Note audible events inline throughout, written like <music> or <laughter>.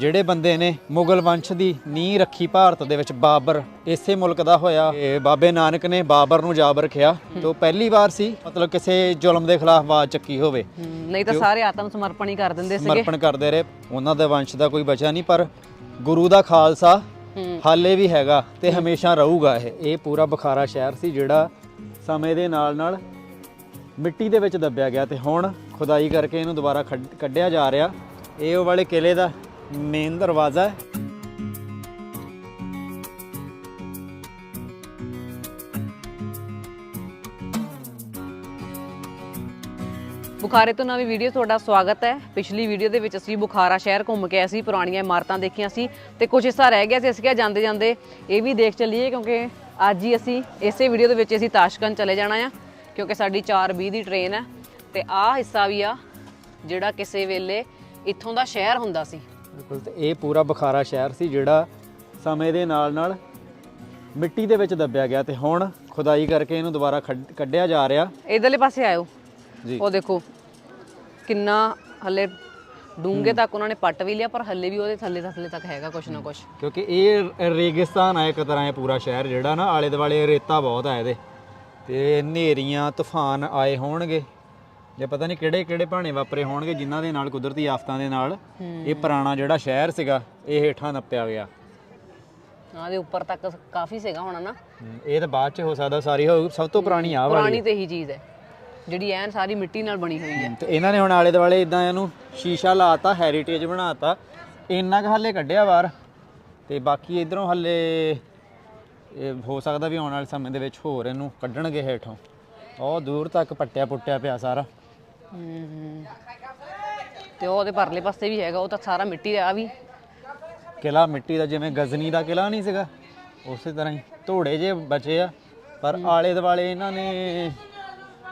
ਜਿਹੜੇ ਬੰਦੇ ਨੇ ਮੁਗਲ ਵੰਸ਼ ਦੀ ਨੀਂਹ ਰੱਖੀ ਭਾਰਤ ਦੇ ਵਿੱਚ ਬਾਬਰ ਇਸੇ ਮੁਲਕ ਦਾ ਹੋਇਆ। ਇਹ ਬਾਬੇ ਨਾਨਕ ਨੇ ਬਾਬਰ ਨੂੰ ਜਾਬਰ ਰਖਿਆ ਤੋਂ ਪਹਿਲੀ ਵਾਰ ਸੀ ਮਤਲਬ ਕਿਸੇ ਜ਼ੁਲਮ ਦੇ ਖਿਲਾਫ ਆਵਾਜ਼ ਚੱਕੀ ਹੋਵੇ। ਨਹੀਂ ਤਾਂ ਸਾਰੇ ਆਤਮ ਸਮਰਪਣ ਹੀ ਕਰ ਦਿੰਦੇ ਸੀਗੇ। ਸਮਰਪਣ ਕਰਦੇ ਰਹੇ। ਉਹਨਾਂ ਦੇ ਵੰਸ਼ ਦਾ ਕੋਈ ਬਚਿਆ ਨਹੀਂ ਪਰ ਗੁਰੂ ਦਾ ਖਾਲਸਾ ਹਾਲੇ ਵੀ ਹੈਗਾ ਤੇ ਹਮੇਸ਼ਾ ਰਹੂਗਾ ਇਹ। ਇਹ ਪੂਰਾ ਬੁਖਾਰਾ ਸ਼ਹਿਰ ਸੀ ਜਿਹੜਾ ਸਮੇਂ ਦੇ ਨਾਲ ਨਾਲ ਮਿੱਟੀ ਦੇ ਵਿੱਚ ਦੱਬਿਆ ਗਿਆ। ਤੇ ਹੁਣ ਖੁਦਾਈ ਕਰਕੇ ਇਹਨੂੰ ਦੁਬਾਰਾ ਕੱਢਿਆ ਜਾ ਰਿਹਾ। ਇਹ ਉਹ ਵਾਲੇ ਕਿਲੇ ਦਾ ਮੇਨ ਦਰਵਾਜ਼ਾ ਹੈ ਬੁਖਾਰੇ ਤੋਂ ਨਵੀਂ ਵੀਡੀਓ ਤੁਹਾਡਾ ਸਵਾਗਤ ਹੈ ਪਿਛਲੀ ਵੀਡੀਓ ਦੇ ਵਿੱਚ ਅਸੀਂ ਬੁਖਾਰਾ ਸ਼ਹਿਰ ਘੁੰਮ ਕੇ ਆਏ ਸੀ ਪੁਰਾਣੀਆਂ ਇਮਾਰਤਾਂ ਦੇਖੀਆਂ ਸੀ ਤੇ ਕੁਝ ਹਿੱਸਾ ਰਹਿ ਗਿਆ ਸੀ ਅਸੀਂ ਕਿਹਾ ਜਾਂਦੇ ਜਾਂਦੇ ਇਹ ਵੀ ਦੇਖ ਚੱਲੀਏ ਕਿਉਂਕਿ ਅੱਜ ਹੀ ਅਸੀਂ ਇਸੇ ਵੀਡੀਓ ਦੇ ਵਿੱਚ ਅਸੀਂ ਤਾਸ਼ਕੰਦ ਚਲੇ ਜਾਣਾ ਆ ਕਿਉਂਕਿ ਸਾਡੀ 4:20 ਦੀ ਟ੍ਰੇਨ ਹੈ ਤੇ ਆਹ ਹਿੱਸਾ ਵੀ ਆ ਜਿਹੜਾ ਕਿਸੇ ਵੇਲੇ ਇੱਥੋਂ ਦਾ ਸ਼ਹਿਰ ਹੁੰਦਾ ਸੀ ਬਿਲਕੁਲ ਤੇ ਇਹ ਪੂਰਾ ਬੁਖਾਰਾ ਸ਼ਹਿਰ ਸੀ ਜਿਹੜਾ ਸਮੇਂ ਦੇ ਨਾਲ ਨਾਲ ਮਿੱਟੀ ਦੇ ਵਿੱਚ ਦੱਬਿਆ ਗਿਆ ਤੇ ਹੁਣ ਖੁਦਾਈ ਕਰਕੇ ਇਹਨੂੰ ਦੁਬਾਰਾ ਖੱਡ- ਕੱਢਿਆ ਜਾ ਰਿਹਾ। ਇਧਰਲੇ ਪਾਸੇ ਆਇਓ। ਜੀ। ਉਹ ਦੇਖੋ ਕਿੰਨਾ ਹੱਲੇ ਡੂੰਘੇ ਤੱਕ ਉਹਨਾਂ ਨੇ ਪੱਟ ਵੀ ਲਿਆ ਪਰ ਹੱਲੇ ਵੀ ਉਹਦੇ ਥੱਲੇ ਥੱਲੇ ਤੱਕ ਹੈਗਾ ਕੁਛ ਨਾ ਕੁਛ। ਕਿਉਂਕਿ ਇਹ ਰੇਗਿਸਤਾਨ ਆ ਇੱਕ ਤਰ੍ਹਾਂ ਇਹ ਪੂਰਾ ਸ਼ਹਿਰ ਜਿਹੜਾ ਨਾ ਆਲੇ ਦੁਆਲੇ ਰੇਤਾ ਬਹੁਤ ਆ ਇਹਦੇ। ਤੇ ਹਨੇਰੀਆਂ ਤੂਫਾਨ ਆਏ ਹੋਣਗੇ। ਜੇ ਪਤਾ ਨਹੀਂ ਕਿਹੜੇ ਕਿਹੜੇ ਭਾਣੇ ਵਾਪਰੇ ਹੋਣਗੇ ਜਿਨ੍ਹਾਂ ਦੇ ਨਾਲ ਕੁਦਰਤੀ ਆਫਤਾਂ ਦੇ ਨਾਲ ਇਹ ਪੁਰਾਣਾ ਜਿਹੜਾ ਸ਼ਹਿਰ ਸੀਗਾ ਇਹ ਹੇਠਾਂ ਨੱਪਿਆ ਗਿਆ। ਆਹ ਦੇ ਉੱਪਰ ਤੱਕ ਕਾਫੀ ਸੀਗਾ ਹੋਣਾ ਨਾ। ਇਹ ਤਾਂ ਬਾਅਦ ਚ ਹੋ ਸਕਦਾ ਸਾਰੀ ਹੋ ਸਭ ਤੋਂ ਪੁਰਾਣੀ ਆ ਵਾਲੀ ਪੁਰਾਣੀ ਤੇ ਹੀ ਚੀਜ਼ ਹੈ ਜਿਹੜੀ ਐਨ ਸਾਰੀ ਮਿੱਟੀ ਨਾਲ ਬਣੀ ਹੋਈ ਹੈ। ਤੇ ਇਹਨਾਂ ਨੇ ਹੁਣ ਆਲੇ ਦੁਆਲੇ ਇਦਾਂ ਇਹਨੂੰ ਸ਼ੀਸ਼ਾ ਲਾਤਾ ਹੈਰੀਟੇਜ ਬਣਾਤਾ ਇੰਨਾ ਕੁ ਹੱਲੇ ਕੱਢਿਆ ਬਾਹਰ ਤੇ ਬਾਕੀ ਇਧਰੋਂ ਹੱਲੇ ਇਹ ਹੋ ਸਕਦਾ ਵੀ ਆਉਣ ਵਾਲੇ ਸਮੇਂ ਦੇ ਵਿੱਚ ਹੋਰ ਇਹਨੂੰ ਕੱਢਣਗੇ ਹੇਠੋਂ। ਉਹ ਦੂਰ ਤੱਕ ਪੱਟਿਆ ਪੁੱਟਿਆ ਪਿਆ ਸਾਰਾ। ਤੇ ਉਹ ਉਹਦੇ ਪਰਲੇ ਪਾਸੇ ਵੀ ਹੈਗਾ ਉਹ ਤਾਂ ਸਾਰਾ ਮਿੱਟੀ ਦਾ ਆ ਵੀ। ਕਿਲਾ ਮਿੱਟੀ ਦਾ ਜਿਵੇਂ ਗਜ਼ਨੀ ਦਾ ਕਿਲਾ ਨਹੀਂ ਸੀਗਾ ਉਸੇ ਤਰ੍ਹਾਂ ਹੀ। ਧੋੜੇ ਜੇ ਬਚੇ ਆ ਪਰ ਆਲੇ ਦੁਆਲੇ ਇਹਨਾਂ ਨੇ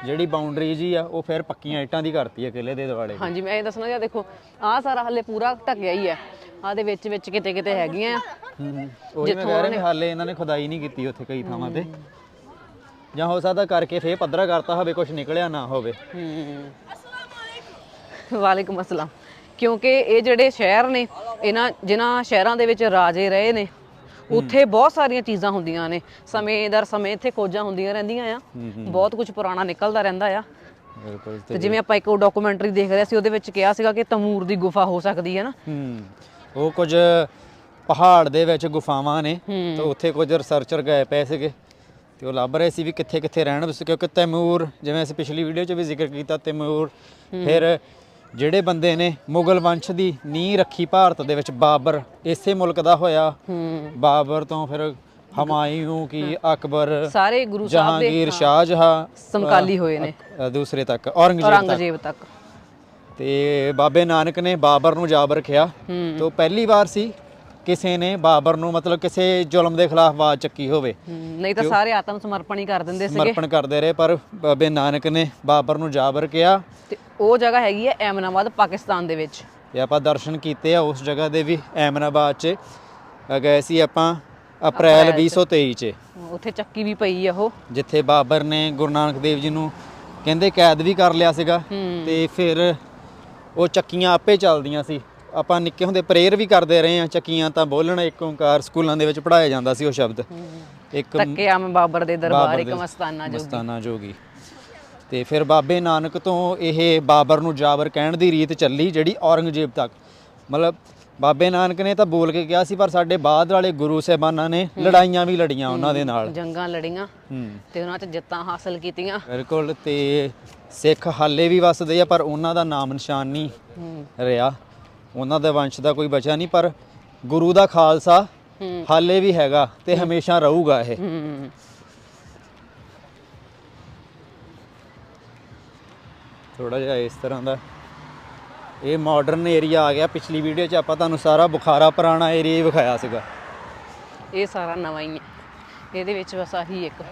ਜਿਹੜੀ ਬਾਉਂਡਰੀ ਜੀ ਆ ਉਹ ਫਿਰ ਪੱਕੀਆਂ ਇੱਟਾਂ ਦੀ ਕਰਤੀ ਆ ਕਿਲੇ ਦੇ ਦੁਆਲੇ। ਹਾਂਜੀ ਮੈਂ ਇਹ ਦੱਸਣਾ ਜਾਂ ਦੇਖੋ ਆਹ ਸਾਰਾ ਹੱਲੇ ਪੂਰਾ ਢੱਕਿਆ ਹੀ ਹੈ ਆਹ ਦੇ ਵਿੱਚ ਵਿੱਚ ਕਿਤੇ ਕਿਤੇ ਹੈਗੀਆਂ ਆ। ਹੂੰ ਉਹੀ ਮੈਂ ਕਹਿ ਰਿਹਾ ਵੀ ਹਾਲੇ ਇਹਨਾਂ ਨੇ ਖੁਦਾਈ ਨਹੀਂ ਕੀਤੀ ਉੱਥੇ ਕਈ ਥਾਵਾਂ ਤੇ। ਜਾਂ ਹੋ ਸਕਦਾ ਕਰਕੇ ਫੇਰ ਪੱਧਰਾ ਕਰਤਾ ਹੋਵੇ ਕੁਝ ਨਿਕਲਿਆ ਨਾ ਹੋਵੇ। ਹਮ ਵਾਲੇਕੁਮ ਅਸਲਾਮ। ਕਿਉਂਕਿ ਇਹ ਜਿਹੜੇ ਸ਼ਹਿਰ ਨੇ ਇਹਨਾਂ ਜਿਨ੍ਹਾਂ ਸ਼ਹਿਰਾਂ ਦੇ ਵਿੱਚ ਰਾਜੇ ਰਹੇ ਨੇ ਉੱਥੇ ਬਹੁਤ ਸਾਰੀਆਂ ਚੀਜ਼ਾਂ ਹੁੰਦੀਆਂ ਨੇ। ਸਮੇਂ ਦਰ ਸਮੇਂ ਇੱਥੇ ਖੋਜਾਂ ਹੁੰਦੀਆਂ ਰਹਿੰਦੀਆਂ ਆ। ਬਹੁਤ ਕੁਝ ਪੁਰਾਣਾ ਨਿਕਲਦਾ ਰਹਿੰਦਾ ਆ। ਤੇ ਜਿਵੇਂ ਆਪਾਂ ਇੱਕ ਡਾਕੂਮੈਂਟਰੀ ਦੇਖ ਰਹੇ ਸੀ ਉਹਦੇ ਵਿੱਚ ਕਿਹਾ ਸੀਗਾ ਕਿ ਤਮੂਰ ਦੀ ਗੁਫਾ ਹੋ ਸਕਦੀ ਹੈ ਨਾ। ਉਹ ਕੁਝ ਪਹਾੜ ਦੇ ਵਿੱਚ ਗੁਫਾਵਾਂ ਨੇ ਤੇ ਉੱਥੇ ਕੁਝ ਰਿਸਰਚਰ ਗਏ ਪਏ ਸੀਗੇ। ਤੇ ਉਹ ਲੱਭ ਰਹੇ ਸੀ ਵੀ ਕਿੱਥੇ ਕਿੱਥੇ ਰਹਿਣ ਬਸ ਕਿਉਂਕਿ ਤੈਮੂਰ ਜਿਵੇਂ ਅਸੀਂ ਪਿਛਲੀ ਵੀਡੀਓ 'ਚ ਵੀ ਜ਼ਿਕਰ ਕੀਤਾ ਤੈਮੂਰ ਫਿਰ ਜਿਹੜੇ ਬੰਦੇ ਨੇ ਮੁਗਲ ਵੰਸ਼ ਦੀ ਨੀਂਹ ਰੱਖੀ ਭਾਰਤ ਦੇ ਵਿੱਚ ਬਾਬਰ ਇਸੇ ਮੁਲਕ ਦਾ ਹੋਇਆ। ਬਾਬਰ ਤੋਂ ਫਿਰ ਹਮਾਯੂ ਕੀ ਅਕਬਰ ਸਾਰੇ ਗੁਰੂ ਸਾਹਿਬ ਦੇ ਜਹਾਂਗੀਰ ਸ਼ਾਹਜਹਾਂ ਸਮਕਾਲੀ ਹੋਏ ਨੇ। ਦੂਸਰੇ ਤੱਕ ਔਰੰਗਜ਼ੇਬ ਤੱਕ। ਤੇ ਬਾਬੇ ਨਾਨਕ ਨੇ ਬਾਬਰ ਨੂੰ ਜਾਬਰ ਰਖਿਆ। ਤੋਂ ਪਹਿਲੀ ਵਾਰ ਸੀ ਕਿਸੇ ਨੇ ਬਾਬਰ ਨੂੰ ਮਤਲਬ ਕਿਸੇ ਜ਼ੁਲਮ ਦੇ ਖਿਲਾਫ ਆਵਾਜ਼ ਚੱਕੀ ਹੋਵੇ। ਨਹੀਂ ਤਾਂ ਸਾਰੇ ਆਤਮ ਸਮਰਪਣ ਹੀ ਕਰ ਦਿੰਦੇ ਸੀਗੇ। ਸਮਰਪਣ ਕਰਦੇ ਰਹੇ ਪਰ ਬਾਬੇ ਨਾਨਕ ਨੇ ਬਾਬਰ ਨੂੰ ਜਾਬਰ ਕਿਹਾ। ਤੇ ਉਹ ਜਗ੍ਹਾ ਹੈਗੀ ਹੈ ਐਮਨਾਬਾਦ ਪਾਕਿਸਤਾਨ ਦੇ ਵਿੱਚ। ਤੇ ਆਪਾਂ ਦਰਸ਼ਨ ਕੀਤੇ ਆ ਉਸ ਜਗ੍ਹਾ ਦੇ ਵੀ ਐਮਨਾਬਾਦ 'ਚ। ਗਏ ਸੀ ਆਪਾਂ ਅਪ੍ਰੈਲ 2023 'ਚ। ਉੱਥੇ ਚੱਕੀ ਵੀ ਪਈ ਆ ਉਹ। ਜਿੱਥੇ ਬਾਬਰ ਨੇ ਗੁਰੂ ਨਾਨਕ ਦੇਵ ਜੀ ਨੂੰ ਕਹਿੰਦੇ ਕੈਦ ਵੀ ਕਰ ਲਿਆ ਸੀਗਾ। ਤੇ ਫਿਰ ਉਹ ਚੱਕੀਆਂ ਆਪੇ ਚੱਲਦੀਆਂ ਸੀ। ਆਪਾਂ ਨਿੱਕੇ ਹੁੰਦੇ ਪ੍ਰੇਅਰ ਵੀ ਕਰਦੇ ਰਹੇ ਆ ਚੱਕੀਆਂ ਤਾਂ ਬੋਲਣ ਇੱਕ ਓੰਕਾਰ ਸਕੂਲਾਂ ਦੇ ਵਿੱਚ ਪੜਾਇਆ ਜਾਂਦਾ ਸੀ ਉਹ ਸ਼ਬਦ। ਇੱਕ ਤੱਕੇ ਆਮ ਬਾਬਰ ਦੇ ਦਰਬਾਰ ਇੱਕ ਮਸਤਾਨਾ ਜੋ ਮਸਤਾਨਾ ਜੋਗੀ। ਤੇ ਫਿਰ ਬਾਬੇ ਨਾਨਕ ਤੋਂ ਇਹ ਬਾਬਰ ਨੂੰ ਜਾਬਰ ਕਹਿਣ ਦੀ ਰੀਤ ਚੱਲੀ ਜਿਹੜੀ ਔਰੰਗਜ਼ੇਬ ਤੱਕ। ਮਤਲਬ ਬਾਬੇ ਨਾਨਕ ਨੇ ਤਾਂ ਬੋਲ ਕੇ ਕਿਹਾ ਸੀ ਪਰ ਸਾਡੇ ਬਾਅਦ ਵਾਲੇ ਗੁਰੂ ਸਾਹਿਬਾਨਾਂ ਨੇ ਲੜਾਈਆਂ ਵੀ ਲੜੀਆਂ ਉਹਨਾਂ ਦੇ ਨਾਲ। ਜੰਗਾਂ ਲੜੀਆਂ ਤੇ ਉਹਨਾਂ 'ਚ ਜਿੱਤਾਂ ਹਾਸਲ ਕੀਤੀਆਂ। ਬਿਲਕੁਲ ਤੇ ਸਿੱਖ ਹਾਲੇ ਵੀ ਵਸਦੇ ਆ ਪਰ ਉਹਨਾਂ ਦਾ ਨਾਮ ਨਿਸ਼ਾਨ ਨਹੀਂ ਰਿਹਾ। ਉਹਨਾਂ ਦੇ ਵੰਸ਼ ਦਾ ਕੋਈ ਬਚਿਆ ਨਹੀਂ ਪਰ ਗੁਰੂ ਦਾ ਖਾਲਸਾ ਹਾਲੇ ਵੀ ਹੈਗਾ ਤੇ ਹਮੇਸ਼ਾ ਰਹੂਗਾ ਇਹ। ਥੋੜਾ ਜਿਹਾ ਇਸ ਤਰ੍ਹਾਂ ਦਾ। ਇਹ ਮਾਡਰਨ ਏਰੀਆ ਆ ਗਿਆ। ਪਿਛਲੀ ਵੀਡੀਓ 'ਚ ਆਪਾਂ ਤੁਹਾਨੂੰ ਸਾਰਾ ਬੁਖਾਰਾ ਪੁਰਾਣਾ ਏਰੀਆ ਵਿਖਾਇਆ ਸੀਗਾ। ਇਹ ਸਾਰਾ ਨਵਾਂ ਹੀ ਹੈ। ਇਹਦੇ ਵਿੱਚ ਬਸ ਆਹੀ ਇੱਕ।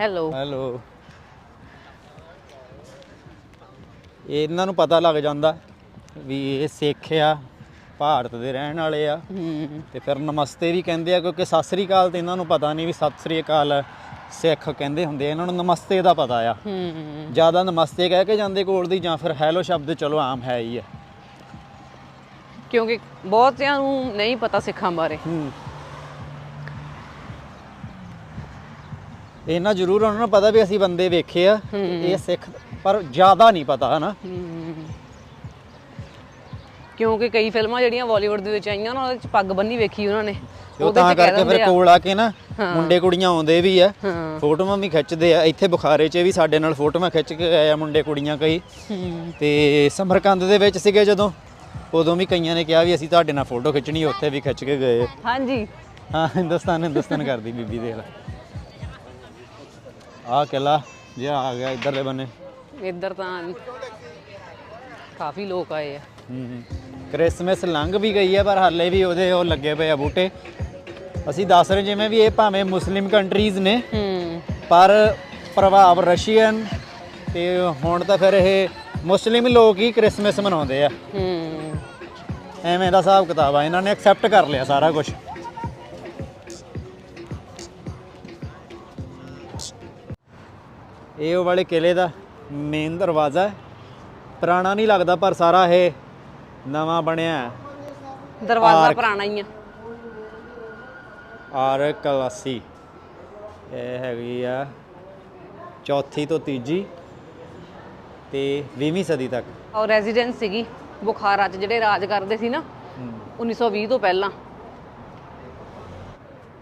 ਹੈਲੋ ਹੈਲੋ ਇਹਨਾਂ ਨੂੰ ਪਤਾ ਲੱਗ ਜਾਂਦਾ ਵੀ ਇਹ ਸਿੱਖ ਆ ਭਾਰਤ ਦੇ ਰਹਿਣ ਵਾਲੇ ਆ। ਤੇ ਫਿਰ ਨਮਸਤੇ ਵੀ ਕਹਿੰਦੇ ਆ ਕਿਉਂਕਿ ਸਤਿ ਸ੍ਰੀ ਅਕਾਲ ਤੇ ਇਹਨਾਂ ਨੂੰ ਪਤਾ ਨਹੀਂ ਵੀ ਸਤਿ ਸ੍ਰੀ ਅਕਾਲ ਸਿੱਖ ਕਹਿੰਦੇ ਹੁੰਦੇ ਆ ਇਹਨਾਂ ਨੂੰ ਨਮਸਤੇ ਦਾ ਪਤਾ ਆ। ਜ਼ਿਆਦਾ ਨਮਸਤੇ ਕਹਿ ਕੇ ਜਾਂਦੇ ਕੋਲ ਦੀ ਜਾਂ ਫਿਰ ਹੈਲੋ ਸ਼ਬਦ ਚਲੋ ਆਮ ਹੈ ਹੀ ਆ। ਕਿਉਂਕਿ ਬਹੁਤਿਆਂ ਨੂੰ ਨਹੀਂ ਪਤਾ ਸਿੱਖਾਂ ਬਾਰੇ। ਇਹਨਾਂ ਜ਼ਰੂਰ ਉਹਨਾਂ ਨੂੰ ਪਤਾ ਵੀ ਅਸੀਂ ਬੰਦੇ ਵੇਖੇ ਆ ਇਹ ਸਿੱਖ ਪਰ ਜ਼ਿਆਦਾ ਨਹੀਂ ਪਤਾ ਹਨਾ? ਕਿਉਂਕਿ ਕਈ ਫਿਲਮਾਂ ਜਿਹੜੀਆਂ ਬਾਲੀਵੁੱਡ ਦੇ ਵਿੱਚ ਆਈਆਂ ਉਹਨਾਂ ਉਹਦੇ ਵਿੱਚ ਪੱਗ ਬੰਨੀ ਵੇਖੀ ਉਹਨਾਂ ਨੇ। ਉਹ ਤਾਂ ਕਰਕੇ ਫਿਰ ਆ। ਕੋਲ ਆ ਕੇ ਨਾ ਮੁੰਡੇ ਕੁੜੀਆਂ ਆਉਂਦੇ ਵੀ ਆ ਹਾਂ। ਫੋਟੋਆਂ ਵੀ ਖਿੱਚਦੇ ਆ। ਇੱਥੇ ਬੁਖਾਰੇ 'ਚ ਵੀ ਸਾਡੇ ਨਾਲ ਫੋਟੋਆਂ ਖਿੱਚ ਕੇ ਆਏ ਆ ਮੁੰਡੇ ਕੁੜੀਆਂ ਕਈ। ਤੇ ਸਮਰਕੰਦ ਦੇ ਵਿੱਚ ਸੀਗੇ ਜਦੋਂ ਉਦੋਂ ਵੀ ਕਈਆਂ ਨੇ ਕਿਹਾ ਵੀ ਅਸੀਂ ਤੁਹਾਡੇ ਨਾਲ ਫੋਟੋ ਖਿੱਚਣੀ ਉੱਥੇ ਵੀ ਖਿੱਚ ਕੇ ਗਏ। ਹਾਂਜੀ। ਹਾਂ ਹਿੰਦੁਸਤਾਨ ਹਿੰਦੁਸਤਾਨ ਕਰਦੀ ਬੀਬੀ ਦੇਖ ਲੈ। ਆਹ ਕਿਲਾ ਜੇ ਆ ਗਿਆ ਇਧਰਲੇ ਬੰਨੇ। ਇੱਧਰ ਤਾਂ ਕਾਫੀ ਲੋਕ ਆਏ ਆ। ਹੂੰ। ਕ੍ਰਿਸਮਸ ਲੰਘ ਵੀ ਗਈ ਹੈ ਪਰ ਹਾਲੇ ਵੀ ਉਹਦੇ ਉਹ ਲੱਗੇ ਪਏ ਆ ਬੂਟੇ। ਅਸੀਂ ਦੱਸ ਰਹੇ ਜਿਵੇਂ ਵੀ ਇਹ ਭਾਵੇਂ ਮੁਸਲਿਮ ਕੰਟਰੀਜ਼ ਨੇ ਪਰ ਪ੍ਰਭਾਵ ਰਸ਼ੀਅਨ ਤੇ ਹੁਣ ਤਾਂ ਫਿਰ ਇਹ ਮੁਸਲਿਮ ਲੋਕ ਹੀ ਕ੍ਰਿਸਮਸ ਮਨਾਉਂਦੇ ਆ। ਐਵੇਂ ਦਾ ਹਿਸਾਬ ਕਿਤਾਬ ਆ ਇਹਨਾਂ ਨੇ ਐਕਸੈਪਟ ਕਰ ਲਿਆ ਸਾਰਾ ਕੁਝ ਇਹ ਉਹ ਵਾਲੇ ਕਿਲੇ ਦਾ ਮੇਨ ਦਰਵਾਜ਼ਾ ਹੈ। ਪੁਰਾਣਾ ਨਹੀਂ ਲੱਗਦਾ ਪਰ ਸਾਰਾ ਇਹ ਨਵਾਂ ਬਣਿਆ। ਦਰਵਾਜ਼ਾ। ਪੁਰਾਣਾ ਹੀ ਆ। ਆਰ ਕਲਾਸੀ। ਇਹ ਹੈਗੀ ਆ ਚੌਥੀ ਤੋਂ ਤੀਜੀ ਤੇ 20ਵੀਂ ਸਦੀ ਤੱਕ। ਔਰ ਰੈਜ਼ੀਡੈਂਸ ਸੀਗੀ ਬੁਖਾਰਾ 'ਚ ਜਿਹੜੇ ਰਾਜ ਕਰਦੇ ਸੀ ਨਾ 1920 ਤੋਂ ਪਹਿਲਾਂ।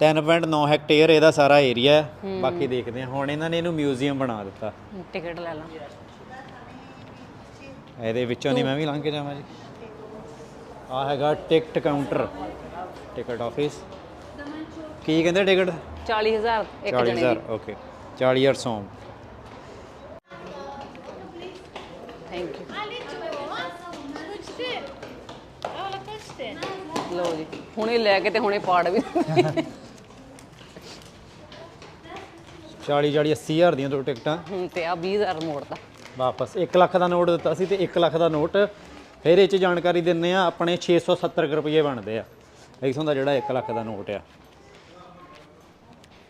3.9 ਹੈਕਟੇਅਰ ਇਹਦਾ ਸਾਰਾ ਏਰੀਆ ਹੈ। ਬਾਕੀ ਦੇਖਦੇ ਹਾਂ। ਹੁਣ ਇਹਨਾਂ ਨੇ ਇਹਨੂੰ ਮਿਊਜ਼ੀਅਮ ਬਣਾ ਦਿੱਤਾ। ਟਿਕਟ ਲੈ ਲਾਂ। ਇਹਦੇ ਵਿੱਚੋਂ ਦੀ ਮੈਂ ਵੀ ਲੰਘ ਕੇ ਜਾਵਾਂ ਜੀ। ਆ ਹੈਗਾ ਟਿਕਟ ਕਾਊਂਟਰ ਟਿਕਟ ਆਫਿਸ। ਕੀ ਕਹਿੰਦੇ ਟਿਕਟ? 40000 ਇੱਕ ਜਣੇ 40000 ਦੀ ਓਕੇ। 40000 ਸੌਮ ਥੈਂਕ ਯੂ Alla posten. ਲਓ ਜੀ ਹੁਣੇ ਲੈ ਕੇ ਤੇ ਹੁਣੇ ਪਾੜ ਵੀ। 40 40 80000 ਦੀਆਂ ਦੋ ਟਿਕਟਾਂ। ਤੇ ਆ 20000 ਮੋੜਦਾ ਵਾਪਸ 1 ਲੱਖ ਦਾ ਨੋਟ ਦਿੱਤਾ ਸੀ ਤੇ 1 ਲੱਖ ਦਾ ਨੋਟ ਫਿਰ ਇਹ ਚ ਜਾਣਕਾਰੀ ਦਿੰਨੇ ਆ ਆਪਣੇ 670 ਕੁ ਰੁਪਏ ਬਣਦੇ ਆ। ਇਥੋਂ ਦਾ ਜਿਹੜਾ 1 ਲੱਖ ਦਾ ਨੋਟ ਆ।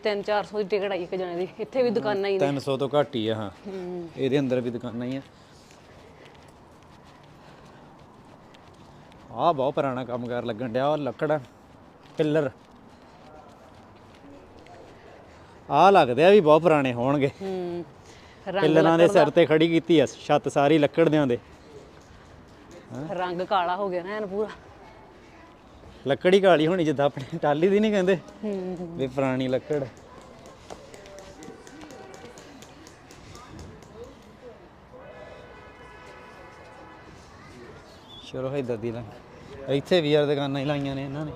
3-400 ਦੀ ਟਿਕਟ ਆਈ ਇੱਕ ਜਣੇ ਦੀ। ਇੱਥੇ ਵੀ ਦੁਕਾਨਾਂ ਹੀ ਨੇ। 300 ਤੋਂ ਘੱਟ ਹੀ ਆ ਹਾਂ। ਇਹਦੇ ਅੰਦਰ ਵੀ ਦੁਕਾਨਾਂ ਹੀ ਆ। ਆ ਬਹੁਤ ਪੁਰਾਣਾ ਕੰਮਕਾਰ ਲੱਗਣ ਡਿਆ ਉਹ ਲੱਕੜ ਪਿੱਲਰ। ਆ ਲੱਗਦੇ ਆ ਵੀ ਬਹੁਤ ਪੁਰਾਣੇ ਹੋਣਗੇ। ਹੂੰ। ਪਿੱਲਰਾਂ ਦੇ ਸਿਰ ਤੇ ਖੜੀ ਕੀਤੀ ਆ ਛੱਤ ਸਾਰੀ ਲੱਕੜ ਦੇ। ਰੰਗ ਕਾਲਾ ਹੋ ਗਿਆ ਨਾ ਐਨ ਪੂਰਾ। ਲੱਕੜੀ ਕਾਲੀ ਹੋਣੀ ਜਿੱਦਾਂ ਆਪਣੇ ਟਾਲੀ ਦੀ ਨਹੀਂ ਕਹਿੰਦੇ? ਵੀ ਪੁਰਾਣੀ ਲੱਕੜ। ਚਲੋ ਇਦਾਂ ਦੀ। ਲਾ ਇੱਥੇ ਵੀ ਯਾਰ ਦੁਕਾਨਾਂ ਹੀ ਲਾਈਆਂ ਨੇ ਇਹਨਾਂ ਨੇ।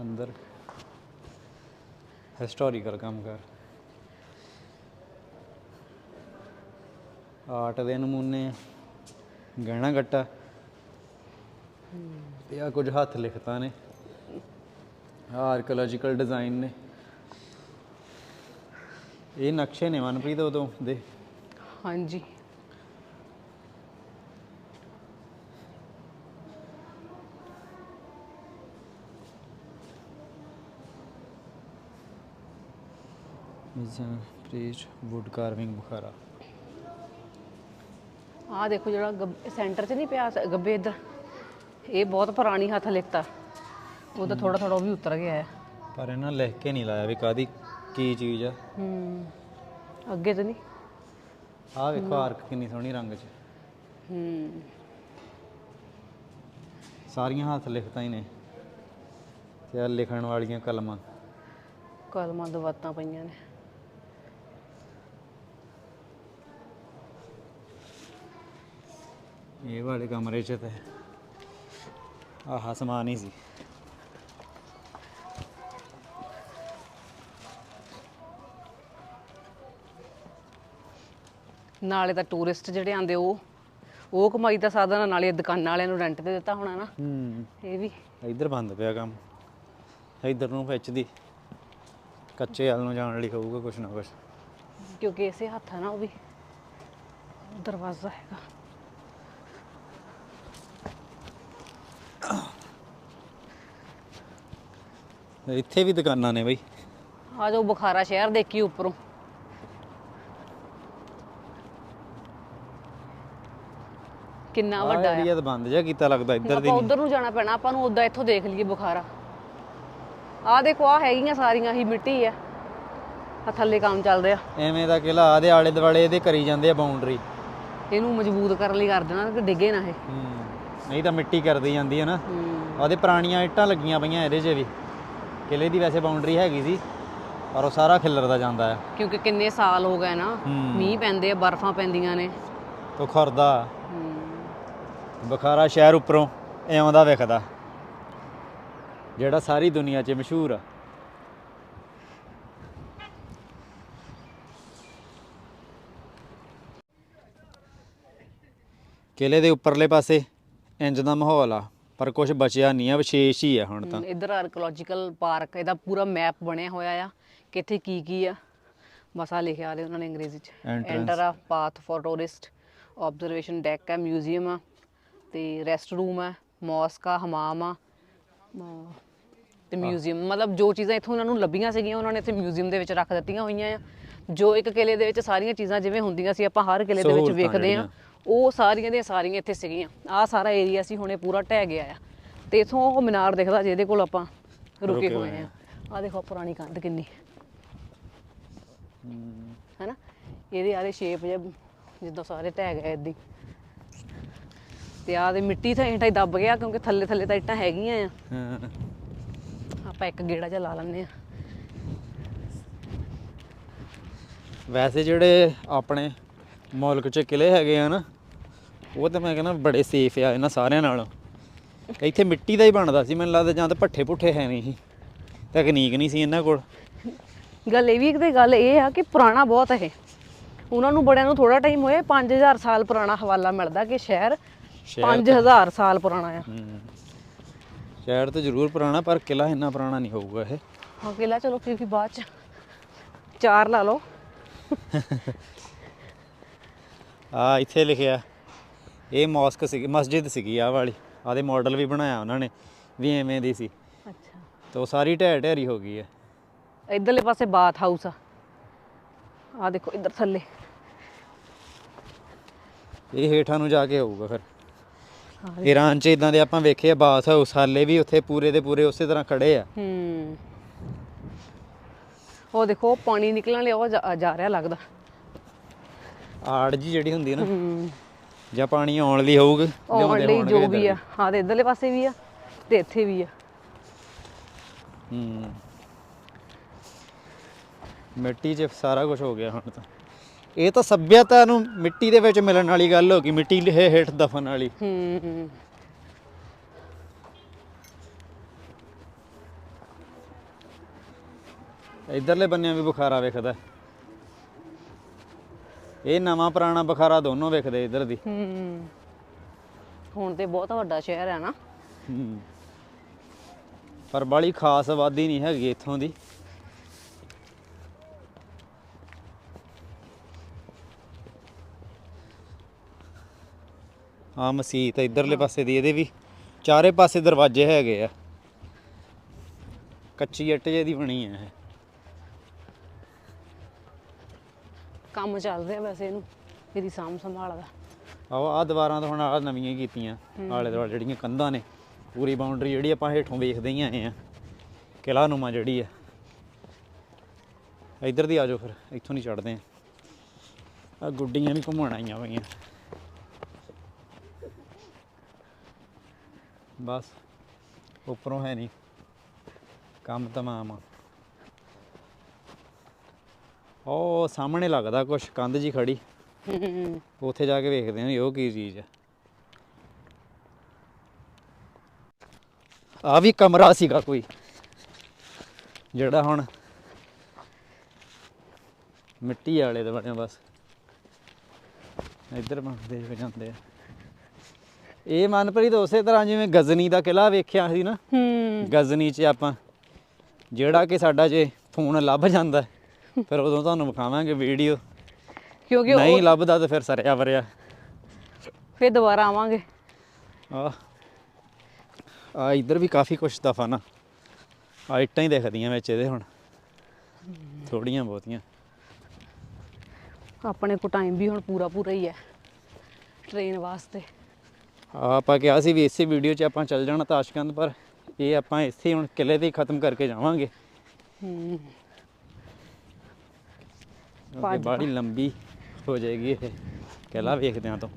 ਅੰਦਰ। ਹਿਸਟੋਰੀਕਲ ਕੰਮ ਕਰ। ਆਰਟ ਦੇ ਨਮੂਨੇ ਗਹਿਣਾ ਗੱਟਾ। ਤੇ ਆ ਕੁਝ ਹੱਥ ਲਿਖਤਾਂ ਨੇ। ਆਰਕੋਲੋਜੀਕਲ ਡਿਜ਼ਾਈਨ ਨੇ। ਇਹ ਨਕਸ਼ੇ ਨੇ ਮਨਪ੍ਰੀਤ ਉਦੋਂ ਦੇ। ਹਾਂਜੀ। ਮਿਜ਼ਾਂ ਪ੍ਰੀਸਟ ਵੁੱਡ ਕਾਰਵਿੰਗ ਬੁਖਾਰਾ। ਆਹ ਦੇਖੋ ਜਿਹੜਾ ਸੈਂਟਰ 'ਚ ਨਹੀਂ ਪਿਆ ਸ- ਗੱਬੇ ਇੱਧਰ। ਇਹ ਬਹੁਤ ਪੁਰਾਣੀ ਹੱਥ ਲਿਖਤਾ ਉਹਦਾ ਥੋੜਾ ਥੋੜਾ ਉਹ ਵੀ ਉਤਰ ਗਿਆ ਹੈ। ਪਰ ਇਹਨਾਂ ਲਿਖ ਕੇ ਨਹੀਂ ਲਾਇਆ ਵੀ ਕਾਦੀ ਕੀ ਚੀਜ਼ ਆ। ਹੂੰ ਅੱਗੇ ਤੇ ਨਹੀਂ। ਆਹ ਵੇਖੋ ਆਰਕ ਕਿੰਨੀ ਸੋਹਣੀ ਰੰਗ 'ਚ। ਹੂੰ। ਸਾਰੀਆਂ ਹੱਥ ਲਿਖਤਾਂ ਹੀ ਨੇ। ਤੇ ਆ ਲਿਖਣ ਵਾਲੀਆਂ ਕਲਮਾਂ। ਕਲਮਾਂ ਦਵਾਤਾਂ ਪਈਆਂ ਨੇ। ਇਹ ਵਾਲੇ ਕਮਰੇ 'ਚ ਤੇ ਆਹ ਸਮਾਨ ਹੀ ਸੀ। ਨਾਲੇ ਤਾਂ ਟੂਰਿਸਟ ਜਿਹੜੇ ਆਂਦੇ ਉਹ ਉਹ ਕਮਾਈ ਦਾ ਸਾਧਨ ਆ, ਨਾਲੇ ਦੁਕਾਨਾਂ ਵਾਲਿਆਂ ਨੂੰ ਰੈਂਟ ਤੇ ਦਿੱਤਾ ਹੋਣਾ ਨਾ। ਹੂੰ। ਇਹ ਵੀ। ਇੱਧਰ ਬੰਦ ਪਿਆ ਕੰਮ। ਇੱਧਰ ਨੂੰ ਖਿੱਚਦੀ ਕੱਚੇ ਵੱਲ ਨੂੰ ਜਾਣ ਲਈ ਹੋਊਗਾ ਕੁਛ ਨਾ ਕੁਛ। ਕਿਉਂਕਿ ਇਸੇ ਹੱਥ ਆ ਨਾ ਉਹ ਵੀ। ਦਰਵਾਜ਼ਾ ਹੈਗਾ। ਇੱਥੇ ਵੀ ਦੁਕਾਨਾਂ ਨੇ ਬਈ। ਆ ਜਾਓ ਬੁਖਾਰਾ ਸ਼ਹਿਰ ਦੇਖੀ ਉੱਪਰੋਂ। ਕਿੰਨਾ ਵੱਡਾ ਹੈ ਏਰੀਆ ਤਾਂ ਬੰਦ ਜਿਹਾ ਕੀਤਾ ਲੱਗਦਾ ਇੱਧਰ ਦੀ ਆਪਾਂ ਉਧਰ ਨੂੰ ਜਾਣਾ ਪੈਣਾ ਆਪਾਂ ਨੂੰ ਉਦਾਂ ਇੱਥੋਂ ਦੇਖ ਲਈਏ ਬੁਖਾਰਾ। ਆ ਦੇਖੋ ਆ ਹੈਗੀਆਂ ਸਾਰੀਆਂ ਹੀ ਮਿੱਟੀ ਆ। ਆ ਥੱਲੇ ਕੰਮ ਚੱਲਦੇ ਆ ਐਵੇਂ ਦਾ ਕਿਲਾ ਆਦੇ ਆਲੇ ਦੁਆਲੇ ਇਹਦੇ ਕਰੀ ਜਾਂਦੇ ਆ ਬਾਉਂਡਰੀ ਇਹਨੂੰ ਮਜ਼ਬੂਤ ਕਰਨ ਲਈ ਕਰ ਦੇਣਾ ਕਿ ਡਿੱਗੇ ਨਾ ਇਹ। ਨਹੀਂ ਤਾਂ ਮਿੱਟੀ ਕਰਦੀ ਜਾਂਦੀ ਹੈ ਨਾ। ਆਦੇ ਪੁਰਾਣੀਆਂ ਇੱਟਾਂ ਲੱਗੀਆਂ ਪਈਆਂ ਇਹਦੇ 'ਚ ਵੀ। ਕਿਲੇ ਦੀ ਵੈਸੇ ਬਾਉਂਡਰੀ ਹੈਗੀ ਸੀ ਪਰ ਉਹ ਸਾਰਾ ਖਿੱਲਰਦਾ ਜਾਂਦਾ ਹੈ। ਕਿਉਂਕਿ ਕਿੰਨੇ ਸਾਲ ਹੋ ਗਏ ਨਾ। ਮੀਂਹ ਪੈਂਦੇ ਆ ਬਰਫ਼ਾਂ ਪੈਂਦੀਆਂ ਨੇ। ਤੋ ਖੁਰਦਾ ਬੁਖਾਰਾ ਸ਼ਹਿਰ ਉੱਪਰੋਂ ਇਉਂ ਦਾ ਵਿਖਦਾ। ਜਿਹੜਾ ਸਾਰੀ ਦੁਨੀਆ 'ਚ ਮਸ਼ਹੂਰ ਆ। ਕਿਲੇ ਦੇ ਉੱਪਰਲੇ ਪਾਸੇ ਇੰਜ ਦਾ ਮਾਹੌਲ ਆ। ਪਰ ਕੁਝ ਬਚਿਆ ਨਹੀਂ ਆ ਵਿਸ਼ੇਸ਼ ਹੀ ਆ ਹੁਣ ਤਾਂ। ਇੱਧਰ ਆਰਕੋਲੋਜੀਕਲ ਪਾਰਕ ਇਹਦਾ ਪੂਰਾ ਮੈਪ ਬਣਿਆ ਹੋਇਆ ਆ। ਕਿੱਥੇ ਕੀ ਕੀ ਆ ਬਸ ਆ ਲਿਖਿਆ ਆਲੇ ਉਹਨਾਂ ਨੇ ਅੰਗਰੇਜ਼ੀ ਚ. ਐਂਟਰ ਆ path for tourist observation deck ਹੈ ਮਿਊਜ਼ੀਅਮ ਆ ਤੇ ਰੈਸਟ ਰੂਮ ਆ ਮੌਸਕ ਆ ਹਮਾਮ ਆ ਤੇ ਮਿਊਜ਼ੀਅਮ ਮਤਲਬ ਜੋ ਚੀਜ਼ਾਂ ਇੱਥੋਂ ਉਹਨਾਂ ਨੂੰ ਲੱਭੀਆਂ ਸੀਗੀਆਂ ਉਹਨਾਂ ਨੇ ਇੱਥੇ ਮਿਊਜ਼ੀਅਮ ਦੇ ਵਿੱਚ ਰੱਖ ਦਿੱਤੀਆਂ ਹੋਈਆਂ ਆ। ਜੋ ਇੱਕ ਕਿਲੇ ਦੇ ਵਿੱਚ ਸਾਰੀਆਂ ਚੀਜ਼ਾਂ ਜਿਵੇਂ ਹੁੰਦੀਆਂ ਸੀ ਆਪਾਂ ਹਰ ਕਿਲੇ ਦੇ ਵਿੱਚ ਵੇਖਦੇ ਆ ਉਹ ਸਾਰੀਆਂ ਦੀਆਂ ਸਾਰੀਆਂ ਇੱਥੇ ਸੀਗੀਆਂ। ਆ ਸਾਰਾ ਏਰੀਆ ਸੀ ਹੁਣੇ ਪੂਰਾ ਢਹਿ ਗਿਆ ਆ। ਤੇ ਇਥੋਂ ਉਹ ਮਿਨਾਰ ਦਿਖਦਾ ਜਿਹਦੇ ਕੋਲ ਆਪਾਂ ਰੁਕੇ ਹੋਏ ਆ। ਆ। ਦੇਖੋ ਪੁਰਾਣੀ ਕੰਧ ਕਿੰਨੀ। ਹੈਨਾ? ਇਹਦੇ ਆਲੇ ਸ਼ੇਪ ਜੇ ਜਿੱਦਾਂ ਸਾਰੇ ਢਹਿ ਗਏ ਹੀ। ਤੇ ਆ ਦੇ ਮਿੱਟੀ ਤਾਂ ਇੰਟਾ ਹੀ ਦੱਬ ਗਿਆ ਕਿਉਂਕਿ ਥੱਲੇ ਥੱਲੇ ਤਾਂ ਇੱਟਾਂ ਹੈਗੀਆਂ ਆ। ਹਾਂ। ਆਪਾਂ ਇੱਕ ਗੇੜਾ ਜਿਹਾ ਲਾ ਲੈਂਦੇ ਆ। ਵੈਸੇ ਜਿਹੜੇ ਆਪਣੇ ਮੁਲਕ 'ਚ ਕਿਲੇ ਹੈਗੇ ਆ ਨਾ ਉਹ ਤਾਂ ਮੈਂ ਕਹਿੰਦਾ ਬੜੇ ਸੇਫ ਆ ਇਹਨਾਂ ਸਾਰਿਆਂ ਨਾਲੋਂ। ਇੱਥੇ ਮਿੱਟੀ ਦਾ ਹੀ ਬਣਦਾ ਸੀ ਮੈਨੂੰ ਲੱਗਦਾ ਜਾਂ ਤਾਂ ਪੱਠੇ ਪੁੱਠੇ ਹੈ ਨਹੀਂ ਸੀ। ਤਕਨੀਕ ਨਹੀਂ ਸੀ ਇਹਨਾਂ ਕੋਲ। ਗੱਲ ਇਹ ਵੀ ਤੇ ਗੱਲ ਇਹ ਆ ਕਿ ਪੁਰਾਣਾ ਬਹੁਤ ਹੈ ਉਹਨਾਂ ਨੂੰ ਬੜਿਆਂ ਨੂੰ ਥੋੜਾ ਟਾਈਮ ਹੋਇਆ 5000 ਸਾਲ ਪੁਰਾਣਾ ਹਵਾਲਾ ਮਿਲਦਾ ਕਿ ਸ਼ਹਿਰ ਸ਼ਹਿਰ 5000 ਸਾਲ ਪੁਰਾਣਾ ਆ। ਸ਼ਹਿਰ ਤਾਂ ਜ਼ਰੂਰ ਪੁਰਾਣਾ ਪਰ ਕਿਲਾ ਇੰਨਾ ਪੁਰਾਣਾ ਨਹੀਂ ਹੋਊਗਾ ਇਹ। ਹਾਂ ਕਿਲਾ ਚਲੋ ਫਿਰ ਵੀ ਬਾਅਦ ਚ ਚਾਰ ਲਾ ਲਓ। <laughs> ਆ ਇੱਥੇ ਲਿਖਿਆ ਇਹ ਮੌਸਕ ਸੀ ਮਸਜਿਦ ਸੀਗੀ ਆ ਵਾਲੀ। ਆਦੇ ਮਾਡਲ ਵੀ ਬਣਾਇਆ ਉਹਨਾਂ ਨੇ ਵੀ ਐਵੇਂ ਦੀ ਸੀ। ਅੱਛਾ। ਤੇ ਉਹ ਸਾਰੀ ਢਹਿ ਢੇਰੀ ਹੋ ਗਈ ਹੈ ਇਧਰਲੇ ਪਾਸੇ ਬਾਥ ਹਾਊਸ ਆ। ਆ ਦੇਖੋ ਇੱਧਰ ਥੱਲੇ। ਇਹ ਹੇਠਾਂ ਨੂੰ ਜਾ ਕੇ ਹੋਊਗਾ ਫਿਰ। ਈਰਾਨ 'ਚ ਇਦਾਂ ਦੇ ਆਪਾਂ ਵੇਖੇ ਆ ਬਾਸ ਹਾਊਸ ਹਾਲੇ ਵੀ ਉੱਥੇ ਪੂਰੇ ਦੇ ਪੂਰੇ ਉਸੇ ਤਰ੍ਹਾਂ ਖੜੇ ਆ। ਹੂੰ। ਉਹ ਦੇਖੋ ਪਾਣੀ ਨਿਕਲਣ ਲਈ ਉਹ ਜਾ ਰਿਹਾ ਲੱਗਦਾ। ਆੜ ਜੀ ਜਿਹੜੀ ਹੁੰਦੀ ਹੈ ਨਾ ਜਾਂ ਪਾਣੀ ਆਉਣ ਲਈ ਹੋਊਗਾ ਆਉਣ ਲਈ ਜੋ ਵੀ ਆ। ਹਾਂ ਤੇ ਇਧਰਲੇ ਪਾਸੇ ਵੀ ਆ ਤੇ ਇੱਥੇ ਵੀ ਆ। ਹੂੰ। ਮਿੱਟੀ 'ਚ ਸਾਰਾ ਕੁਝ ਹੋ ਗਿਆ ਹੁਣ ਤਾਂ। ਇਹ ਤਾਂ ਸੱਭਿਅਤਾ ਨੂੰ ਮਿੱਟੀ ਦੇ ਵਿੱਚ ਮਿਲਣ ਵਾਲੀ ਗੱਲ ਹੋ ਗਈ ਮਿੱਟੀ ਲਿਹੇ ਹੇਠ ਦਫਨ ਵਾਲੀ। ਹੂੰ। ਹੂੰ ਇਧਰਲੇ ਬੰਨਿਆਂ ਵੀ ਬੁਖਾਰਾ ਵੇਖਦਾ। ਇਹ ਨਵਾਂ ਪੁਰਾਣਾ ਬੁਖਾਰਾ ਦੋਨੋਂ ਵੇਖਦੇ ਇਧਰ ਦੀ। ਹੂੰ। ਹੁਣ ਤੇ ਬਹੁਤ ਵੱਡਾ ਸ਼ਹਿਰ ਹੈ ਨਾ। ਹੂੰ। ਪਰ ਬੜੀ ਖਾਸ ਆਬਾਦੀ ਨਹੀਂ ਹੈਗੀ ਇੱਥੋਂ ਦੀ। ਆ ਮਸਜਿਦ ਆ ਇਧਰਲੇ ਪਾਸੇ ਦੀ ਇਹਦੇ ਵੀ ਚਾਰੇ ਪਾਸੇ ਦਰਵਾਜ਼ੇ ਹੈਗੇ ਆ। ਕੱਚੀ ਇੱਟ ਜਿਹੀ ਦੀ ਬਣੀ ਆ ਇਹ। ਕੰਮ ਚੱਲ ਰਿਹਾ ਵੈਸੇ ਇਹਨੂੰ ਇਹਦੀ ਸਾਂਭ ਸੰਭਾਲ ਦਾ। ਆਹ ਆ ਦੀਵਾਰਾਂ ਤਾਂ ਹੁਣ ਆ ਨਵੀਆਂ ਹੀ ਕੀਤੀਆਂ ਆਲੇ ਦੁਆਲੇ ਜਿਹੜੀਆਂ ਕੰਧਾਂ ਨੇ ਪੂਰੀ ਬਾਉਂਡਰੀ ਜਿਹੜੀ ਆਪਾਂ ਹੇਠੋਂ ਵੇਖਦੇ ਹੀ ਆਏ ਆ। ਕਿਲਾ ਨੂਮਾ ਜਿਹੜੀ ਆ। ਇੱਧਰ ਦੀ ਆ ਜਾਓ ਫਿਰ ਇੱਥੋਂ ਨਹੀਂ ਚੜਦੇ। ਆ ਆ ਗੁੱਡੀਆਂ ਵੀ ਘੁੰਮਣ ਆਈਆਂ ਹੋਈਆਂ। ਬਸ ਉੱਪਰੋਂ ਹੈ ਨਹੀਂ। ਕੰਮ ਤਮਾਮ ਆ। ਉਹ ਸਾਹਮਣੇ ਲੱਗਦਾ ਕੁਛ ਕੰਧ ਜੀ ਖੜੀ। ਉੱਥੇ ਜਾ ਕੇ ਵੇਖਦੇ ਹਾਂ ਉਹ ਕੀ ਚੀਜ਼ ਹੈ ਆ ਵੀ ਕਮਰਾ ਸੀਗਾ ਕੋਈ ਜਿਹੜਾ ਹੁਣ ਮਿੱਟੀ ਵਾਲੇ ਦੇ ਬਣਿਆ ਬਸ। ਇੱਧਰ ਬਣਦੇ ਹੋ ਜਾਂਦੇ ਆ। ਇਹ ਮਨਪ੍ਰੀਤ ਉਸੇ ਤਰ੍ਹਾਂ ਜਿਵੇਂ ਗਜ਼ਨੀ ਦਾ ਕਿਲਾ ਵੇਖਿਆ ਸੀ ਨਾ ਹੂੰ। ਗਜ਼ਨੀ 'ਚ ਆਪਾਂ ਜਿਹੜਾ ਕਿ ਸਾਡਾ ਜੇ ਫੋਨ ਲੱਭ ਜਾਂਦਾ। ਫਿਰ ਉਦੋਂ ਤੁਹਾਨੂੰ ਵਿਖਾਵਾਂਗੇ ਵੀਡੀਓ। ਕਿਉਂਕਿ ਉਹ ਨਹੀਂ ਲੱਭਦਾ ਤਾਂ ਫਿਰ ਸਰਿਆ ਵਰਿਆ। ਫਿਰ ਦੁਬਾਰਾ ਆਵਾਂਗੇ। ਆ ਆ ਇੱਧਰ ਵੀ ਕਾਫੀ ਕੁਛ ਦਫਨ ਆ ਆ ਇੱਟਾਂ ਹੀ ਦਿਖਦੀਆਂ ਵਿੱਚ ਇਹਦੇ ਹੁਣ। ਥੋੜੀਆਂ ਬਹੁਤੀਆਂ। ਆਪਣੇ ਕੋ ਟਾਈਮ ਵੀ ਹੁਣ ਪੂਰਾ ਪੂਰਾ ਹੀ ਹੈ। ਟ੍ਰੇਨ ਵਾਸਤੇ। ਆਪਾਂ ਕਿਹਾ ਸੀ ਵੀ ਇਸੇ ਵੀਡੀਓ 'ਚ ਆਪਾਂ ਚੱਲ ਜਾਣਾ ਤਾਸ਼ਕੰਦ ਪਰ। ਇਹ ਆਪਾਂ ਇੱਥੇ ਹੁਣ ਕਿਲੇ ਤੇ ਹੀ ਖਤਮ ਕਰਕੇ ਜਾਵਾਂਗੇ। ਹੂੰ। ਕਿਉਂਕਿ ਬੜੀ ਲੰਬੀ ਹੋ ਜਾਏਗੀ ਇਹ। ਕਿਲਾ ਵੇਖਦੇ ਆ ਤੋਂ।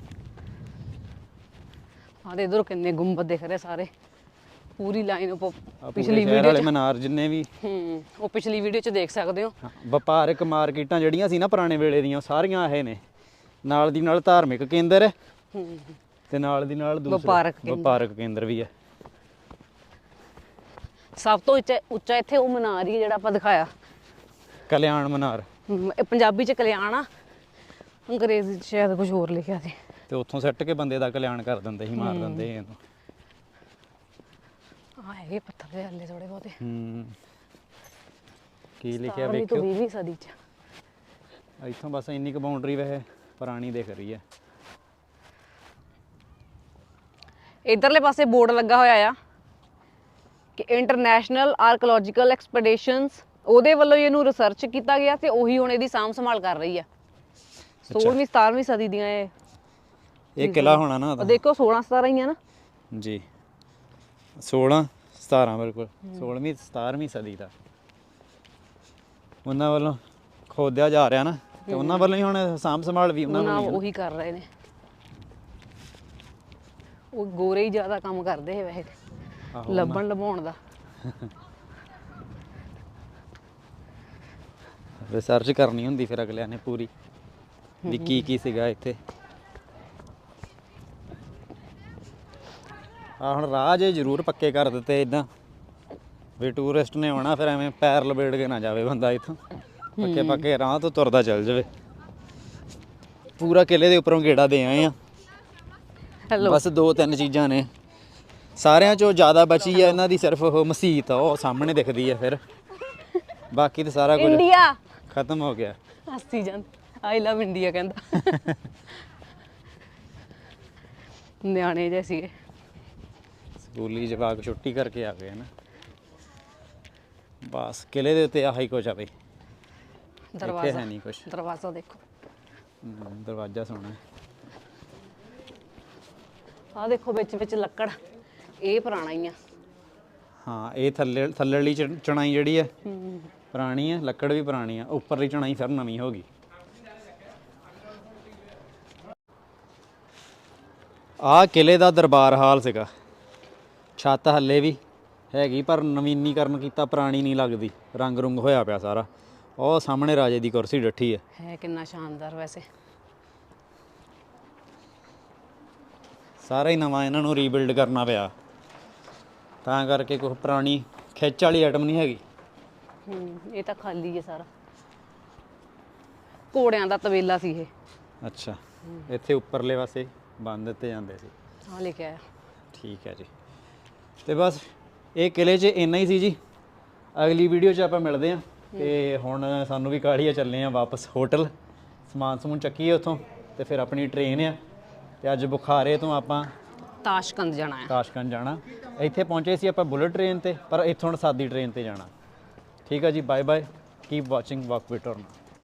ਆ ਤੇ ਇਧਰ ਕਿੰਨੇ ਗੁੰਬਦ ਦਿਖ ਰਹੇ ਸਾਰੇ। ਪੂਰੀ ਲਾਈਨ ਉਹ ਪਿਛਲੀ ਵੀਡੀਓ ਵਾਲੇ ਮਨਾਰ ਜਿੰਨੇ ਵੀ। ਹੂੰ ਉਹ ਪਿਛਲੀ ਵੀਡੀਓ ਚ ਦੇਖ ਸਕਦੇ ਹੋ। ਹਾਂ, ਵਪਾਰਕ ਮਾਰਕੀਟਾਂ ਜਿਹੜੀਆਂ ਸੀ ਨਾ ਪੁਰਾਣੇ ਵੇਲੇ ਦੀਆਂ ਸਾਰੀਆਂ ਇਹ ਨੇ। ਨਾਲ ਦੀ ਨਾਲ ਧਾਰਮਿਕ ਕੇਂਦਰ ਹੈ। ਹੂੰ। ਤੇ ਨਾਲ ਦੀ ਨਾਲ ਦੂਸਰੇ ਵਪਾਰਕ ਕੇਂਦਰ। ਵਪਾਰਕ ਕੇਂਦਰ ਵੀ ਹੈ। ਸਭ ਤੋਂ ਉੱਚਾ ਉੱਚਾ ਇੱਥੇ ਉਹ ਮਨਾਰ ਹੀ ਹੈ ਜਿਹੜਾ ਆਪਾਂ ਦਿਖਾਇਆ। ਕਲਿਆਣ ਮਨਾਰ। ਪੰਜਾਬੀ ਚ ਕਲਿਆਣ ਆ। ਅੰਗਰੇਜ਼ੀ ਚ ਸ਼ਾਇਦ ਕੁਝ ਹੋਰ ਲਿਖਿਆ ਸੀ। ਤੇ ਉੱਥੋਂ ਸੱਟ ਕੇ ਬੰਦੇ ਦਾ ਕਲਿਆਣ ਕਰ ਦਿੰਦੇ ਸੀ ਮਾਰ ਦਿੰਦੇ ਸੀ ਇਹਨੂੰ। ਆ ਹੈਗੇ ਪੱਥਰ ਦੇ ਹੱਲੇ ਥੋੜੇ ਬਹੁਤੇ। ਹੂੰ। ਕੀ ਲਿਖਿਆ 17ਵੀਂ ਤੋਂ ਵੇਖਿਓ। 20ਵੀਂ ਸਦੀ ਚ। ਇੱਥੋਂ ਬਸ ਇੰਨੀ ਕੁ ਬਾਉਂਡਰੀ ਵੈਸੇ ਪੁਰਾਣੀ ਦਿਖ ਰਹੀ ਹੈ। ਇਧਰਲੇ ਪਾਸੇ ਬੋਰਡ ਲੱਗਾ ਹੋਇਆ ਆ ਕਿ ਇੰਟਰਨੈਸ਼ਨਲ ਆਰਕੀਓਲੋਜੀਕਲ ਐਕਸਪੀਡੀਸ਼ਨਸ ਉਹਦੇ ਵੱਲੋਂ ਹੀ ਇਹਨੂੰ ਰਿਸਰਚ ਕੀਤਾ ਗਿਆ ਤੇ ਉਹੀ ਹੁਣ ਇਹਦੀ ਸਾਂਭ ਸੰਭਾਲ ਕਰ ਰਹੀ ਆ। 16ਵੀਂ 17ਵੀਂ ਸਦੀ ਦੀਆਂ ਇਹ ਇਹ ਕਿਲਾ ਹੋਣਾ ਨਾ ਉਹ ਉਹਦਾ ਦੇਖੋ 16 17 ਹੀ ਆ ਨਾ। ਜੀ। 16 17 ਬਿਲਕੁਲ। 16ਵੀਂ 17ਵੀਂ ਸਦੀ ਦਾ। ਉਹਨਾਂ ਵੱਲੋਂ ਖੋਦਿਆ ਜਾ ਰਿਹਾ ਨਾ। ਤੇ ਉਹਨਾਂ ਵੱਲੋਂ ਹੀ ਹੁਣ ਸਾਂਭ ਸੰਭਾਲ ਵੀ ਉਹਨਾਂ ਉਹਨਾਂ ਹੀ ਉਹੀ ਕਰ ਰਹੇ ਨੇ। ਉਹ ਗੋਰੇ ਹੀ ਜ਼ਿਆਦਾ ਕੰਮ ਕਰਦੇ ਹੈ ਵੈਸੇ। ਆਹੋ, ਲੱਭਣ ਲਭਾਉਣ ਦਾ। <laughs> ਰਿਸਰਚ ਕਰਨੀ ਹੁੰਦੀ ਫਿਰ ਅਗਲਿਆਂ ਨੇ ਪੂਰੀ ਵੀ ਕੀ ਕੀ ਸੀਗਾ ਇੱਥੇ। ਆ ਹੁਣ ਰਾਹ ਜੇ ਜ਼ਰੂਰ ਪੱਕੇ ਕਰ ਦਿੱਤੇ ਇਦਾਂ ਵੀ ਟੂਰਿਸਟ ਨੇ ਆਉਣਾ ਫਿਰ ਐਵੇਂ ਪੈਰ ਲਬੇੜ ਕੇ ਨਾ ਜਾਵੇ ਬੰਦਾ ਇੱਥੋਂ। ਪੱਕੇ ਪੱਕੇ ਰਾਹ ਤੋਂ ਤੁਰਦਾ ਚੱਲ ਜਾਵੇ। ਪੂਰਾ ਕਿਲੇ ਦੇ ਉੱਪਰੋਂ ਗੇੜਾ ਦੇ ਆਏ ਆ। ਹੈਲੋ ਬਸ ਦੋ ਤਿੰਨ ਚੀਜ਼ਾਂ ਨੇ। ਸਾਰਿਆਂ ਚੋਂ ਜ਼ਿਆਦਾ ਬਚੀ ਆ ਇਹਨਾਂ ਦੀ ਸਿਰਫ ਉਹ ਮਸਜਿਦ ਆ ਉਹ ਸਾਹਮਣੇ ਦਿਖਦੀ ਆ ਫਿਰ। ਬਾਕੀ ਤਾਂ ਸਾਰਾ ਕੁਝ। ਇੰਡੀਆ ਖਤਮ ਹੋ ਗਿਆ। ਹੱਸੀ ਜਾਂਦੇ। ਆਈ ਲਵ ਇੰਡੀਆ ਕਹਿੰਦਾ। ਨਿਆਣੇ ਜਿਹੇ ਸੀਗੇ। ਸਕੂਲੀ ਜਵਾਕ ਛੁੱਟੀ ਕਰਕੇ ਆ ਗਏ ਨਾ। ਬਸ ਕਿਲੇ ਦੇ ਉੱਤੇ ਆਹੀ ਕੁਝ ਆ ਬਈ। ਦਰਵਾਜ਼ਾ ਹੈ ਨਹੀਂ ਕੁਝ ਦਰਵਾਜ਼ਾ ਦੇਖੋ। ਦਰਵਾਜ਼ਾ ਸੋਹਣਾ। ਆਹ ਦੇਖੋ ਵਿੱਚ ਵਿੱਚ ਲੱਕੜ। ਇਹ ਪੁਰਾਣਾ ਹੀ ਆ। ਹਾਂ ਇਹ ਥੱਲੇ ਥੱਲੇਲੀ ਚ- ਚਣਾਈ ਜਿਹੜੀ ਹੈ ਪੁਰਾਣੀ ਹੈ ਲੱਕੜ ਵੀ ਪੁਰਾਣੀ ਆ ਉੱਪਰਲੀ ਚਣਾਈ ਫਿਰ ਨਵੀਂ ਹੋ ਗਈ। ਆਹ ਕਿਲੇ ਦਾ ਦਰਬਾਰ ਹਾਲ ਸੀਗਾ। ਛੱਤ ਹੱਲੇ ਵੀ ਹੈਗੀ ਪਰ ਨਵੀਨੀਕਰਨ ਕੀਤਾ ਪੁਰਾਣੀ ਨਹੀਂ ਲੱਗਦੀ। ਰੰਗ ਰੁੰਗ ਹੋਇਆ ਪਿਆ ਸਾਰਾ। ਉਹ ਸਾਹਮਣੇ ਰਾਜੇ ਦੀ ਕੁਰਸੀ ਡੱਠੀ ਹੈ ਹੈ ਕਿੰਨਾ ਸ਼ਾਨਦਾਰ ਵੈਸੇ। ਸਾਰਾ ਹੀ ਨਵਾਂ ਇਹਨਾਂ ਨੂੰ ਰੀਬਿਲਡ ਕਰਨਾ ਪਿਆ। ਤਾਂ ਕਰਕੇ ਕੋਈ ਪੁਰਾਣੀ ਖਿੱਚ ਵਾਲੀ ਆਈਟਮ ਨਹੀਂ ਹੈਗੀ। ਹੂੰ ਇਹ ਤਾਂ ਖਾਲੀ ਹੈ ਸਾਰਾ। ਘੋੜਿਆਂ ਦਾ ਤਵੇਲਾ ਸੀ ਇਹ। ਅੱਛਾ ਇੱਥੇ ਉੱਪਰਲੇ ਪਾਸੇ ਬੰਦ ਦਿੱਤੇ ਜਾਂਦੇ ਸੀ। ਆਹ ਲਿਖਿਆ ਆ ਠੀਕ ਹੈ ਜੀ। ਤੇ ਬਸ ਇਹ ਕਿਲੇ 'ਚ ਇੰਨਾ ਹੀ ਸੀ ਜੀ। ਅਗਲੀ ਵੀਡੀਓ 'ਚ ਆਪਾਂ ਮਿਲਦੇ ਹਾਂ। ਤੇ ਹੁਣ ਸਾਨੂੰ ਵੀ ਕਾਹਲੀ ਆ ਚੱਲੇ ਆ ਵਾਪਸ ਹੋਟਲ। ਸਮਾਨ ਸਮੂਨ ਚੱਕੀਏ ਉੱਥੋਂ ਤੇ ਫਿਰ ਆਪਣੀ ਟ੍ਰੇਨ ਆ। ਤੇ ਅੱਜ ਬੁਖਾਰੇ ਤੋਂ ਆਪਾਂ ਤਾਸ਼ਕੰਦ ਜਾਣਾ ਹੈ। ਤਾਸ਼ਕੰਦ ਜਾਣਾ। ਇੱਥੇ ਪਹੁੰਚੇ ਸੀ ਆਪਾਂ ਬੁਲਟ ਟ੍ਰੇਨ ਤੇ, ਪਰ ਇੱਥੋਂ ਹੁਣ ਸਾਦੀ ਟ੍ਰੇਨ ਤੇ ਜਾਣਾ। ਠੀਕ ਆ ਜੀ ਬਾਏ ਬਾਏ ਕੀਪ ਵਾਚਿੰਗ ਵਾਕ ਵਿਟਰਨ